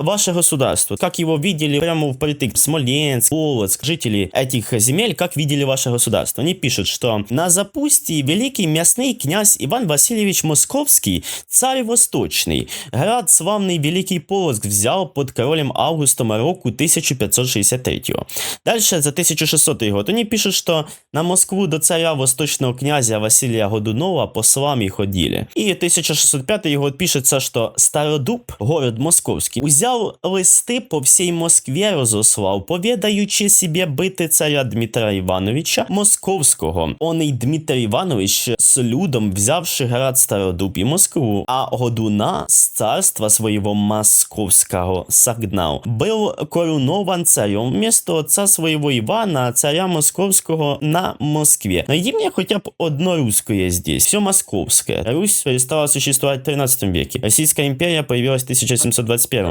ваше государство, как его видели прямо впритык Смоленск, Полоцк, жители этих земель, как видели ваше государство. Они пишут, что на запустии великий мясный князь Иван Васильевич Московский, царь восточный, град славный Великий Полоцк взял под королем Августом року 1563. Дальше за 1600 год они пишут, что на Москву до царя восточного князя Василия Годунова послами ходили. И 1605 год пишется, что Стародуб, город московський, узяв листи по всій Москві розослав, повідаючи себе бити царя Дмитра Івановича Московського. Оний Дмитр Іванович з людом, взявши град Стародуб і Москву, а Годуна з царства своего московского согнал, был коронован царем вместо отца своего Ивана, царя московского на Москве. Найди мне хотя бы одно русское здесь, все московское. Русь перестала существовать в 13 веке. Российская империя появилась в 1721